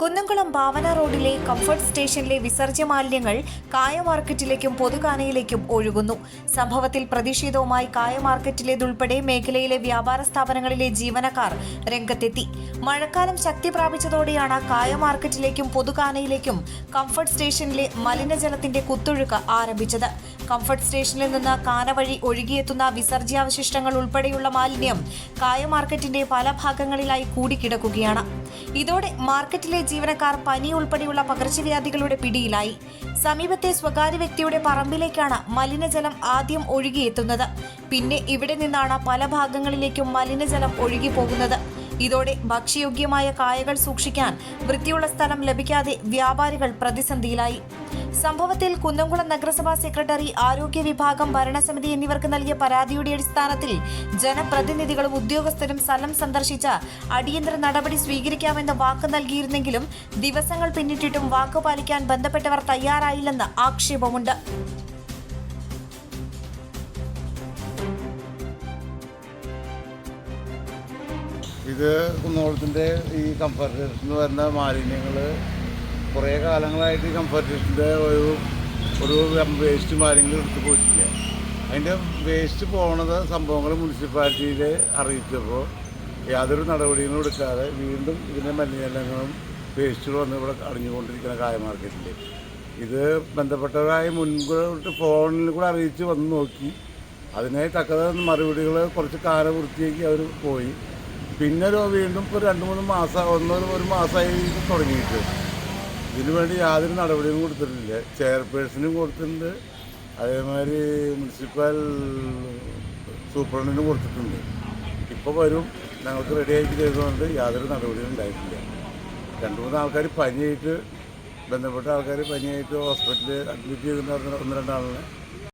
കുന്നംകുളം ഭാവന റോഡിലെ കംഫർട്ട് സ്റ്റേഷനിലെ വിസർജ്യ മാലിന്യങ്ങൾ കായ മാർക്കറ്റിലേക്കും പൊതുകാനയിലേക്കും ഒഴുകുന്നു. സംഭവത്തിൽ പ്രതിഷേധവുമായി കായ മാർക്കറ്റിലേതുൾപ്പെടെ മേഖലയിലെ വ്യാപാര സ്ഥാപനങ്ങളിലെ ജീവനക്കാർ രംഗത്തെത്തി. മഴക്കാലം ശക്തി പ്രാപിച്ചതോടെയാണ് കായ മാർക്കറ്റിലേക്കും പൊതുകാനയിലേക്കും കംഫർട്ട് സ്റ്റേഷനിലെ മലിനജലത്തിന്റെ കുത്തൊഴുക്ക് ആരംഭിച്ചത്. കംഫർട്ട് സ്റ്റേഷനിൽ നിന്ന് കാന വഴി ഒഴുകിയെത്തുന്ന വിസർജ്യാവശിഷ്ടങ്ങൾ ഉൾപ്പെടെയുള്ള മാലിന്യം കായ മാർക്കറ്റിന്റെ പല ഭാഗങ്ങളിലായി കൂടിക്കിടക്കുകയാണ്. ഇതോടെ മാർക്കറ്റിലെ ജീവനക്കാർ പനി ഉൾപ്പെടെയുള്ള പകർച്ചവ്യാധികളുടെ പിടിയിലായി. സമീപത്തെ സ്വകാര്യ വ്യക്തിയുടെ പറമ്പിലേക്കാണ് മലിനജലം ആദ്യം ഒഴുകിയെത്തുന്നത്. പിന്നെ ഇവിടെ നിന്നാണ് പല ഭാഗങ്ങളിലേക്കും മലിനജലം ഒഴുകിപ്പോകുന്നത്. ഇതോടെ ഭക്ഷ്യയോഗ്യമായ കായകൾ സൂക്ഷിക്കാൻ വൃത്തിയുള്ള സ്ഥലം ലഭിക്കാതെ വ്യാപാരികൾ പ്രതിസന്ധിയിലായി. സംഭവത്തിൽ കുന്നംകുളം നഗരസഭാ സെക്രട്ടറി ആരോഗ്യ വിഭാഗം ഭരണസമിതി എന്നിവർക്ക് നൽകിയ പരാതിയുടെ അടിസ്ഥാനത്തിൽ ജനപ്രതിനിധികളും ഉദ്യോഗസ്ഥരും സ്ഥലം സന്ദർശിച്ച അടിയന്തര നടപടി സ്വീകരിക്കാമെന്ന് വാക്ക് നൽകിയിരുന്നെങ്കിലും ദിവസങ്ങൾ പിന്നിട്ടിട്ടും വാക്ക് പാലിക്കാൻ ബന്ധപ്പെട്ടവർ തയ്യാറായില്ലെന്ന് ആക്ഷേപമുണ്ട്. ഇത് കുന്നോളത്തിന്റെ ഈ കംഫർട്ടേഷന് വരുന്ന മാലിന്യങ്ങൾ കുറേ കാലങ്ങളായിട്ട് ഈ കംഫർട്ടേഷന്റെ ഒരു ഒരു വേസ്റ്റ് മാലിന്യങ്ങൾ എടുത്തു പോയിട്ടില്ല. അതിന്റെ വേസ്റ്റ് പോണത് സംഭവങ്ങൾ മുനിസിപ്പാലിറ്റിയിൽ അറിയിച്ചപ്പോൾ യാതൊരു നടപടികളും എടുക്കാതെ വീണ്ടും ഇതിന്റെ മലിനജലങ്ങളും വേസ്റ്റുകളും വന്ന് ഇവിടെ അടിഞ്ഞുകൊണ്ടിരിക്കുന്ന കായ മാർക്കറ്റിൽ ഇത് ബന്ധപ്പെട്ടവരായി മുൻകൂട്ടി ഫോണിൽ കൂടെ അറിയിച്ച് വന്ന് നോക്കി. അതിനായി തക്കത മറുപടികൾ കുറച്ച് കാലം വൃത്തിയാക്കി അവർ പോയി. പിന്നെ ഒരു വീണ്ടും ഇപ്പോൾ രണ്ട് മൂന്ന് മാസം ഒന്നോ ഒരു മാസമായി തുടങ്ങിയിട്ട്. ഇതിനു വേണ്ടി യാതൊരു നടപടിയും കൊടുത്തിട്ടില്ല. ചെയർപേഴ്സണും കൊടുത്തിട്ടുണ്ട്. അതേമാതിരി മുനിസിപ്പൽ സൂപ്രണ്ടിനും കൊടുത്തിട്ടുണ്ട്. ഇപ്പോൾ വരും. ഞങ്ങൾക്ക് റെഡി ആക്കി ചെയ്തുകൊണ്ട് യാതൊരു നടപടിയും ഉണ്ടായിട്ടില്ല. രണ്ട് മൂന്ന് ആൾക്കാർ പനിയായിട്ട് ബന്ധപ്പെട്ട ആൾക്കാർ പനിയായിട്ട് ഹോസ്പിറ്റലിൽ അഡ്മിറ്റ് ചെയ്തിട്ടുണ്ടായിരുന്ന ഒന്ന് രണ്ടാളിനെ